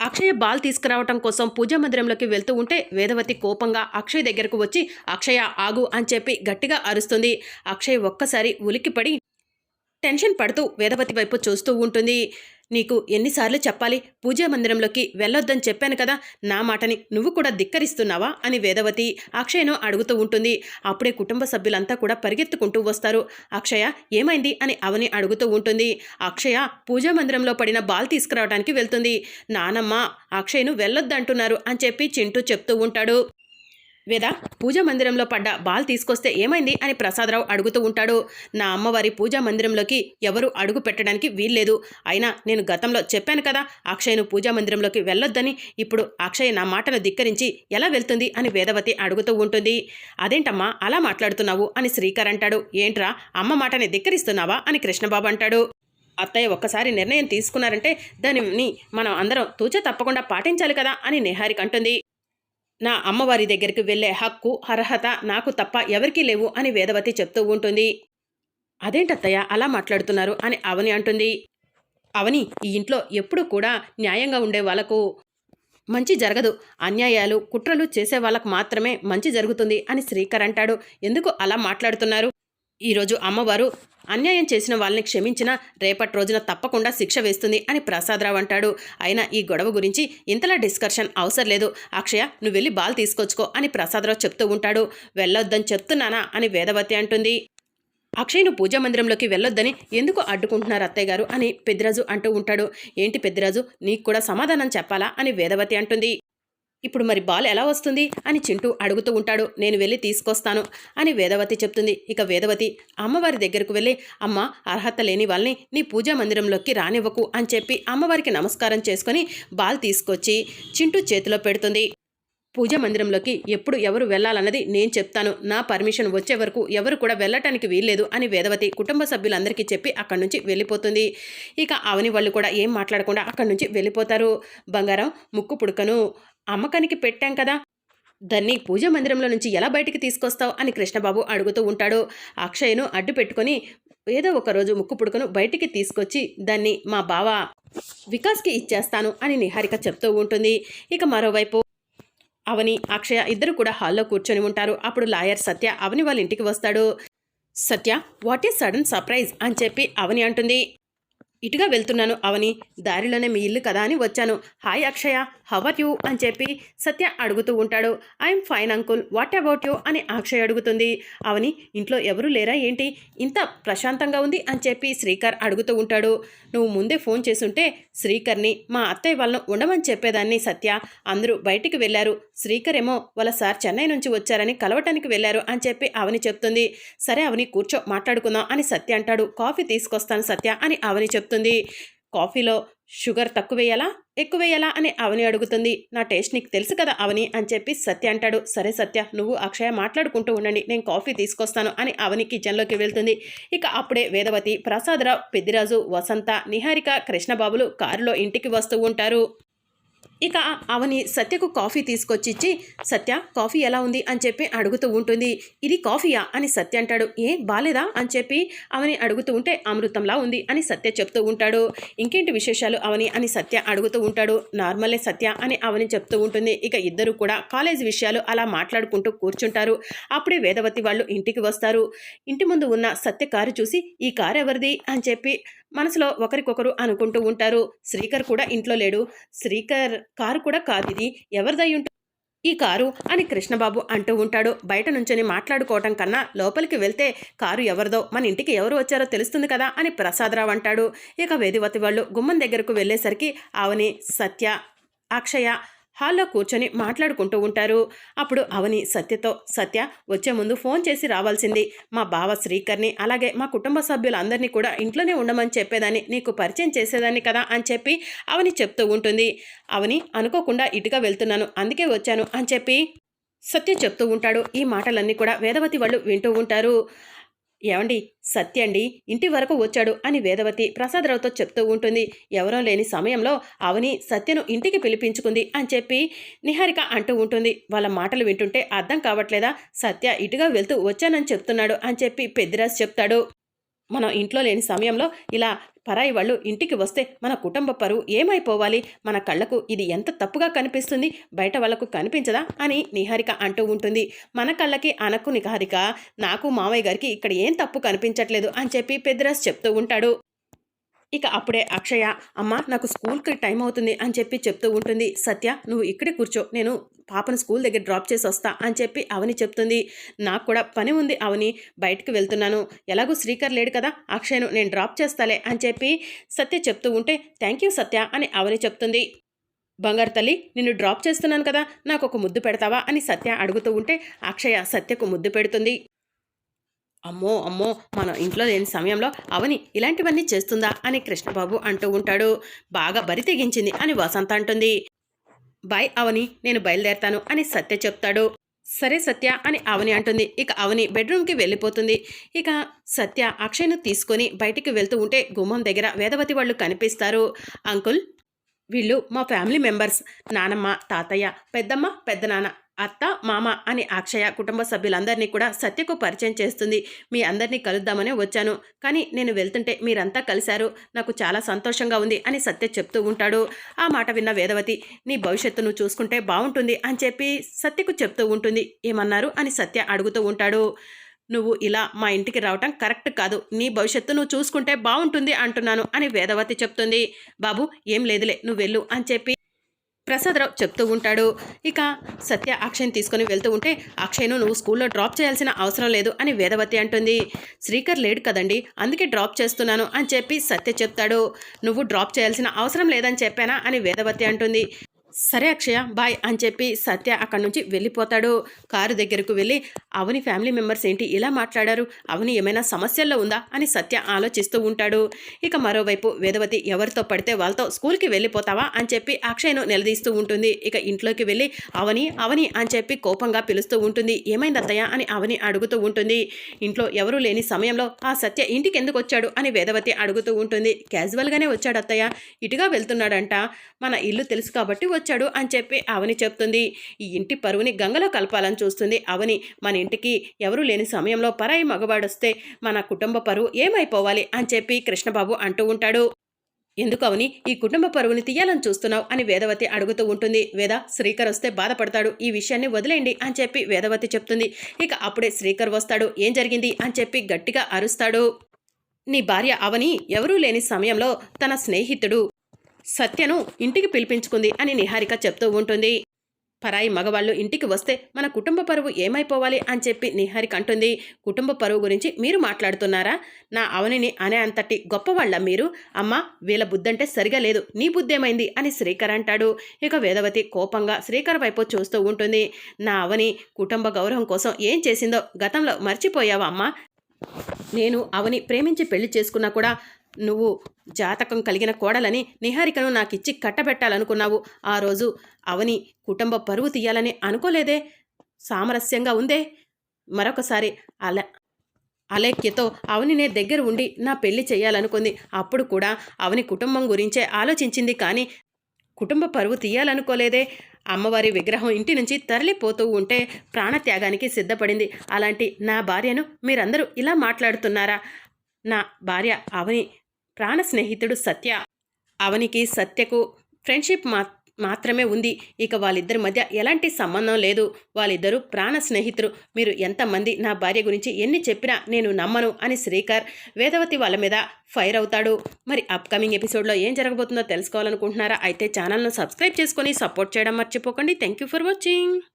అక్షయ ball తీసుకురావటం కోసం పూజా మందిరంలోకి వెళ్తూ ఉంటే వేదవతి కోపంగా అక్షయ్ దగ్గరకు వచ్చి అక్షయ ఆగు అని చెప్పి గట్టిగా అరుస్తుంది. అక్షయ్ ఒక్కసారి ఉలిక్కిపడి టెన్షన్ పడుతూ వేదవతి వైపు చూస్తూ ఉంటుంది. నీకు ఎన్నిసార్లు చెప్పాలి పూజా మందిరంలోకి వెళ్ళొద్దని చెప్పాను కదా నా మాటని నువ్వు కూడా ధిక్కరిస్తున్నావా? అని వేదవతి అక్షయను అడుగుతూ ఉంటుంది. అప్పుడే కుటుంబ సభ్యులంతా కూడా పరిగెత్తుకుంటూ వస్తారు. అక్షయ ఏమైంది? అని అవని అడుగుతూ ఉంటుంది. అక్షయ పూజా మందిరంలో పడిన బాల్ తీసుకురావడానికి వెళ్తుంది. నానమ్మ అక్షయ్ను వెళ్ళొద్దంటున్నారు అని చెప్పి చింటూ చెప్తూ ఉంటాడు. వేద? పూజా మందిరంలో పడ్డ బాల్ తీసుకొస్తే ఏమైంది అని ప్రసాదరావు అడుగుతూ ఉంటాడు. నా అమ్మవారి పూజా మందిరంలోకి ఎవరు అడుగు పెట్టడానికి వీల్లేదు. అయినా నేను గతంలో చెప్పాను కదా అక్షయ్ను పూజా మందిరంలోకి వెళ్ళొద్దని. ఇప్పుడు అక్షయ్ నా మాటను ధిక్కరించి ఎలా వెళ్తుంది అని వేదవతి అడుగుతూ ఉంటుంది. అదేంటమ్మా అలా మాట్లాడుతున్నావు? అని శ్రీకర్ అంటాడు. ఏంట్రా అమ్మ మాటని ధిక్కరిస్తున్నావా? అని కృష్ణబాబు అంటాడు. అత్తయ్య ఒక్కసారి నిర్ణయం తీసుకున్నారంటే దానిని మనం అందరం తూచ తప్పకుండా పాటించాలి కదా అని నిహారిక అంటుంది. నా అమ్మవారి దగ్గరికి వెళ్ళే హక్కు అర్హత నాకు తప్ప ఎవరికీ లేవు అని వేదవతి చెప్తూ ఉంటుంది. అదేంటత్తయ్య అలా మాట్లాడుతున్నారు? అని అవని అంటుంది. అవని ఈ ఇంట్లో ఎప్పుడూ కూడా న్యాయంగా ఉండే వాళ్ళకు మంచి జరగదు. అన్యాయాలు కుట్రలు చేసే వాళ్ళకు మాత్రమే మంచి జరుగుతుంది అని శ్రీకర్ అంటాడు. ఎందుకు అలా మాట్లాడుతున్నారు? ఈరోజు అమ్మవారు అన్యాయం చేసిన వాళ్ళని క్షమించినా రేపటి రోజున తప్పకుండా శిక్ష వేస్తుంది అని ప్రసాదరావు అంటాడు. అయినా ఈ గొడవ గురించి ఇంతలా డిస్కషన్ అవసరం లేదు. అక్షయ నువ్వు వెళ్ళి బాల్ తీసుకొచ్చుకో అని ప్రసాదరావు చెప్తూ ఉంటాడు. వెళ్ళొద్దని చెప్తున్నానా అని వేదవతి అంటుంది. అక్షయ్ను పూజా మందిరంలోకి వెళ్ళొద్దని ఎందుకు అడ్డుకుంటున్నారు అత్తయ్య గారు అని పెద్దిరాజు అంటూ ఉంటాడు. ఏంటి పెద్దిరాజు నీకు కూడా సమాధానం చెప్పాలా అని వేదవతి అంటుంది. ఇప్పుడు మరి బాల్ ఎలా వస్తుంది అని చింటూ అడుగుతూ ఉంటాడు. నేను వెళ్ళి తీసుకొస్తాను అని వేదవతి చెప్తుంది. ఇక వేదవతి అమ్మవారి దగ్గరకు వెళ్ళి అమ్మ అర్హత లేని వాళ్ళని నీ పూజా మందిరంలోకి రానివ్వకు అని చెప్పి అమ్మవారికి నమస్కారం చేసుకొని బాల్ తీసుకొచ్చి చింటూ చేతిలో పెడుతుంది. పూజా మందిరంలోకి ఎప్పుడు ఎవరు వెళ్ళాలన్నది నేను చెప్తాను. నా పర్మిషన్ వచ్చే వరకు ఎవరు కూడా వెళ్ళటానికి వీల్లేదు అని వేదవతి కుటుంబ సభ్యులందరికీ చెప్పి అక్కడి నుంచి వెళ్ళిపోతుంది. ఇక అవని వాళ్ళు కూడా ఏం మాట్లాడకుండా అక్కడి నుంచి వెళ్ళిపోతారు. బంగారం ముక్కు పుడకను అమ్మకానికి పెట్టాం కదా. దాన్ని పూజా మందిరంలో నుంచి ఎలా బయటికి తీసుకొస్తావు అని కృష్ణబాబు అడుగుతూ ఉంటాడు. అక్షయ్ను అడ్డు పెట్టుకొని ఏదో ఒక రోజు ముక్కు పుడుకను బయటికి తీసుకొచ్చి దాన్ని మా బావ వికాస్కి ఇచ్చేస్తాను అని నిహారిక చెప్తూ ఉంటుంది. ఇక మరోవైపు అవని అక్షయ ఇద్దరు కూడా హాల్లో కూర్చొని ఉంటారు. అప్పుడు లాయర్ సత్య అవని వాళ్ళ ఇంటికి వస్తాడు. Satya what is sudden surprise అని చెప్పి అవని అంటుంది. ఇటుగా వెళ్తున్నాను అవని. దారిలోనే మీ ఇల్లు కదా అని వచ్చాను. Hi Akshaya how are you? అని చెప్పి సత్య అడుగుతూ ఉంటాడు. I'm fine uncle what about you? అని అక్షయ్ అడుగుతుంది. అవని ఇంట్లో ఎవరు లేరా ఏంటి? ఇంత ప్రశాంతంగా ఉంది అని చెప్పి శ్రీకర్ అడుగుతూ ఉంటాడు. నువ్వు ముందే ఫోన్ చేసుంటే శ్రీకర్ని మా అత్తయ్య వాళ్ళను ఉండమని చెప్పేదాన్ని సత్య. అందరూ బయటికి వెళ్ళారు. శ్రీకర్ ఏమో వాళ్ళ సార్ చెన్నై నుంచి వచ్చారని కలవటానికి వెళ్ళారు అని చెప్పి అవని చెప్తుంది. సరే అవని కూర్చో మాట్లాడుకుందాం అని సత్య అంటాడు. కాఫీ తీసుకొస్తాను సత్య అని అవని చెప్తుంది కాఫీలో షుగర్ తక్కువ వేయాలా ఎక్కువ వేయాలా అని అవని అడుగుతుంది. నా టేస్ట్ నీకు తెలుసు కదా అవని అని చెప్పి సత్య అంటాడు. సరే సత్య నువ్వు అక్షయ మాట్లాడుకుంటూ ఉండండి. నేను కాఫీ తీసుకొస్తాను అని అవని కిచెన్లోకి వెళ్తుంది. ఇక అప్పుడే వేదవతి ప్రసాదరావు పెద్దిరాజు వసంత నిహారిక కృష్ణబాబులు కారులో ఇంటికి వస్తూ ఉంటారు. ఇక అవని సత్యకు కాఫీ తీసుకొచ్చి ఇచ్చి సత్య కాఫీ ఎలా ఉంది? అని చెప్పి అడుగుతూ ఉంటుంది. ఇది కాఫీయా? అని సత్య అంటాడు. ఏ బాలేదా? అని చెప్పి అవని అడుగుతూ ఉంటే అమృతంలా ఉంది అని సత్య చెప్తూ ఉంటాడు. ఇంకేంటి విశేషాలు అవని అని సత్య అడుగుతూ ఉంటాడు. నార్మలే సత్య అని అవని చెప్తూ ఉంటుంది. ఇక ఇద్దరు కూడా కాలేజ్ విషయాలు అలా మాట్లాడుకుంటూ కూర్చుంటారు. అప్పుడే వేదవతి వాళ్ళు ఇంటికి వస్తారు. ఇంటి ముందు ఉన్న సత్య కారు చూసి ఈ కారు ఎవరిది అని చెప్పి మనసులో ఒకరికొకరు అనుకుంటూ ఉంటారు. శ్రీకర్ కూడా ఇంట్లో లేడు. శ్రీకర్ కారు కూడా కాదు ఇది. ఎవరిదై ఉంటుంది ఈ కారు అని కృష్ణబాబు అంటూ ఉంటాడు. బయట నుంచొని మాట్లాడుకోవటం కన్నా లోపలికి వెళ్తే కారు ఎవరిదో మన ఇంటికి ఎవరు వచ్చారో తెలుస్తుంది కదా అని ప్రసాదరావు అంటాడు. ఇక వేదివతి వాళ్ళు గుమ్మం దగ్గరకు వెళ్ళేసరికి ఆవని సత్య అక్షయ హాల్లో కూర్చొని మాట్లాడుకుంటూ ఉంటారు. అప్పుడు అవని సత్యతో సత్య వచ్చే ముందు ఫోన్ చేసి రావాల్సింది. మా బావ శ్రీకర్ని అలాగే మా కుటుంబ సభ్యులందరినీ కూడా ఇంట్లోనే ఉండమని చెప్పేదాన్ని నీకు పరిచయం చేసేదాన్ని కదా అని చెప్పి అవని చెప్తూ ఉంటుంది. అవని అనుకోకుండా ఇటుగా వెళ్తున్నాను అందుకే వచ్చాను అని చెప్పి సత్య చెప్తూ ఉంటాడు. ఈ మాటలన్నీ కూడా వేదవతి వాళ్ళు వింటూ ఉంటారు. ఏమండి? సత్య అండి ఇంటి వరకు వచ్చాడు అని వేదవతి ప్రసాదరావుతో చెప్తూ ఉంటుంది. ఎవరో లేని సమయంలో అవని సత్యను ఇంటికి పిలిపించుకుంది అని చెప్పి నిహారిక అంటూ ఉంటుంది. వాళ్ళ మాటలు వింటుంటే అర్థం కావట్లేదా? సత్య ఇటుగా వెళ్తూ వచ్చానని చెప్తున్నాడు అని చెప్పి పెద్దిరాజు చెప్తాడు. మనం ఇంట్లో లేని సమయంలో ఇలా పరాయి వాళ్ళు ఇంటికి వస్తే మన కుటుంబ పరువు ఏమైపోవాలి? మన కళ్ళకు ఇది ఎంత తప్పుగా కనిపిస్తుంది? బయట వాళ్ళకు కనిపించదా? అని నిహారిక అంటూ ఉంటుంది. మన కళ్ళకి అనకు నిహారిక నాకు మామయ్య గారికి ఇక్కడ ఏం తప్పు కనిపించట్లేదు అని చెప్పి పెద్దరాజు చెప్తూ ఉంటాడు. ఇక అప్పుడే అక్షయ అమ్మ నాకు స్కూల్కి టైం అవుతుంది అని చెప్పి చెప్తూ ఉంటుంది. సత్య నువ్వు ఇక్కడే కూర్చో. నేను పాపను స్కూల్ దగ్గర డ్రాప్ చేసి వస్తా అని చెప్పి అవని చెప్తుంది. నాకు కూడా పని ఉంది అవని. బయటకు వెళ్తున్నాను. ఎలాగో శ్రీకర్ లేడు కదా. అక్షయను నేను డ్రాప్ చేస్తాలే అని చెప్పి సత్య చెప్తూ ఉంటే థ్యాంక్ యూ సత్య అని అవని చెప్తుంది. బంగారు తల్లి నిన్ను డ్రాప్ చేస్తున్నాను కదా. నాకు ఒక ముద్దు పెడతావా? అని సత్య అడుగుతూ ఉంటే అక్షయ సత్యకు ముద్దు పెడుతుంది. అమ్మో అమ్మో మన ఇంట్లో లేని సమయంలో అవని ఇలాంటివన్నీ చేస్తుందా అని కృష్ణబాబు అంటూ ఉంటాడు. బాగా బరి తెగించింది అని వసంత అంటుంది. బాయ్ అవని నేను బయలుదేరతాను అని సత్య చెప్తాడు. సరే సత్య అని అవని అంటుంది. ఇక అవని బెడ్రూమ్కి వెళ్ళిపోతుంది. ఇక సత్య అక్షయ్ను తీసుకొని బయటికి వెళ్తూ ఉంటే గుమ్మం దగ్గర వేదవతి వాళ్ళు కనిపిస్తారు. అంకుల్ వీళ్ళు మా ఫ్యామిలీ మెంబర్స్. నానమ్మ తాతయ్య పెద్దమ్మ పెద్దనాన్న. అత్త మామ అని అక్షయ కుటుంబ సభ్యులందరినీ కూడా సత్యకు పరిచయం చేస్తుంది. మీ అందరినీ కలుద్దామనే వచ్చాను. కానీ నేను వెళ్తుంటే మీరంతా కలిశారు. నాకు చాలా సంతోషంగా ఉంది అని సత్య చెప్తూ ఉంటాడు. ఆ మాట విన్న వేదవతి నీ భవిష్యత్తును చూసుకుంటే బాగుంటుంది అని చెప్పి సత్యకు చెప్తూ ఉంటుంది. ఏమన్నారు? అని సత్య అడుగుతూ ఉంటాడు. నువ్వు ఇలా మా ఇంటికి రావటం కరెక్ట్ కాదు. నీ భవిష్యత్తు నువ్వు చూసుకుంటే బాగుంటుంది అంటున్నాను అని వేదవతి చెప్తుంది. బాబు ఏం లేదులే. నువ్వు వెళ్ళు అని చెప్పి ప్రసాదరావు చెప్తూ ఉంటాడు. ఇక సత్య అక్షయ్ని తీసుకొని వెళ్తూ ఉంటే అక్షయ్ను నువ్వు స్కూల్లో డ్రాప్ చేయాల్సిన అవసరం లేదు అని వేదవతి అంటుంది. శ్రీకర్ లేడు కదండి అందుకే డ్రాప్ చేస్తున్నాను అని చెప్పి సత్య చెప్తాడు. నువ్వు డ్రాప్ చేయాల్సిన అవసరం లేదని చెప్పానా అని వేదవతి అంటుంది. సరే అక్షయ బాయ్ అని చెప్పి సత్య అక్కడి నుంచి వెళ్ళిపోతాడు. కారు దగ్గరకు వెళ్ళి అవని ఫ్యామిలీ మెంబర్స్ ఏంటి? ఇలా మాట్లాడారు? అవని ఏమైనా సమస్యల్లో ఉందా? అని సత్య ఆలోచిస్తూ ఉంటాడు. ఇక మరోవైపు వేదవతి ఎవరితో పడితే వాళ్ళతో స్కూల్కి వెళ్ళిపోతావా? అని చెప్పి అక్షయ్ను నిలదీస్తూ ఉంటుంది. ఇక ఇంట్లోకి వెళ్ళి అవని అవని అని చెప్పి కోపంగా పిలుస్తూ ఉంటుంది. ఏమైంది అత్తయ్య? అని అవని అడుగుతూ ఉంటుంది. ఇంట్లో ఎవరూ లేని సమయంలో ఆ సత్య ఇంటికి ఎందుకు వచ్చాడు? అని వేదవతి అడుగుతూ ఉంటుంది. క్యాజువల్గానే వచ్చాడు అత్తయ్య. ఇటుగా వెళ్తున్నాడంట. మన ఇల్లు తెలుసు కాబట్టి వచ్చి వచ్చాడు అని చెప్పి అవని చెప్తుంది. ఈ ఇంటి పరువుని గంగలో కలపాలని చూస్తుంది. అవని మన ఇంటికి ఎవరూ లేని సమయంలో పరాయి మగవాడొస్తే మన కుటుంబ పరువు ఏమైపోవాలి అని చెప్పి కృష్ణబాబు అంటూ ఉంటాడు. ఎందుకు అవని ఈ కుటుంబ పరువుని తీయాలని చూస్తున్నావు అని వేదవతి అడుగుతూ ఉంటుంది. వేద శ్రీకర్ వస్తే బాధపడతాడు. ఈ విషయాన్ని వదిలేయండి అని చెప్పి వేదవతి చెప్తుంది. ఇక అప్పుడే శ్రీకర్ వస్తాడు. ఏం జరిగింది? అని చెప్పి గట్టిగా అరుస్తాడు. నీ భార్య అవని ఎవరూ లేని సమయంలో తన స్నేహితుడు సత్యను ఇంటికి పిలిపించుకుంది అని నిహారిక చెప్తూ ఉంటుంది. పరాయి మగవాళ్ళు ఇంటికి వస్తే మన కుటుంబ పరువు ఏమైపోవాలి అని చెప్పి నిహారిక అంటుంది. కుటుంబ పరువు గురించి మీరు మాట్లాడుతున్నారా? నా అవనిని అనే అంతటి గొప్పవాళ్ళ మీరు. అమ్మ వీళ్ళ బుద్ధంటే సరిగా లేదు. నీ బుద్ధేమైంది? అని శ్రీకర్ అంటాడు. ఇక వేదవతి కోపంగా శ్రీకర్ వైపు చూస్తూ ఉంటుంది. నా అవని కుటుంబ గౌరవం కోసం ఏం చేసిందో గతంలో మర్చిపోయావా అమ్మ? నేను అవని ప్రేమించి పెళ్ళి చేసుకున్నా కూడా నువ్వు జాతకం కలిగిన కోడలని నిహారికను నాకిచ్చి కట్టబెట్టాలనుకున్నావు. ఆ రోజు అవని కుటుంబ పరువు తీయాలని అనుకోలేదే? సామరస్యంగా ఉందే? మరొకసారి అల అలేఖ్యతో అవనినే దగ్గర ఉండి నా పెళ్ళి చేయాలనుకుంది అప్పుడు కూడా అవని కుటుంబం గురించే ఆలోచించింది కానీ కుటుంబ పరువు తీయాలనుకోలేదే? అమ్మవారి విగ్రహం ఇంటి నుంచి తరలిపోతూ ఉంటే ప్రాణత్యాగానికి సిద్ధపడింది. అలాంటి నా భార్యను మీరందరూ ఇలా మాట్లాడుతున్నారా? నా భార్య అవని ప్రాణ స్నేహితుడు సత్య. అవనికి సత్యకు ఫ్రెండ్షిప్ మా మాత్రమే ఉంది. ఇక వాళ్ళిద్దరి మధ్య ఎలాంటి సంబంధం లేదు. వాళ్ళిద్దరూ ప్రాణ స్నేహితులు మీరు ఎంతమంది? నా భార్య గురించి ఎన్ని చెప్పినా నేను నమ్మను అని శ్రీకర్ వేదవతి వాళ్ళ మీద ఫైర్ అవుతాడు. మరి అప్కమింగ్ ఎపిసోడ్లో ఏం జరగబోతుందో తెలుసుకోవాలనుకుంటున్నారా? అయితే ఛానల్ను సబ్స్క్రైబ్ చేసుకొని సపోర్ట్ చేయడం మర్చిపోకండి. Thank you for watching.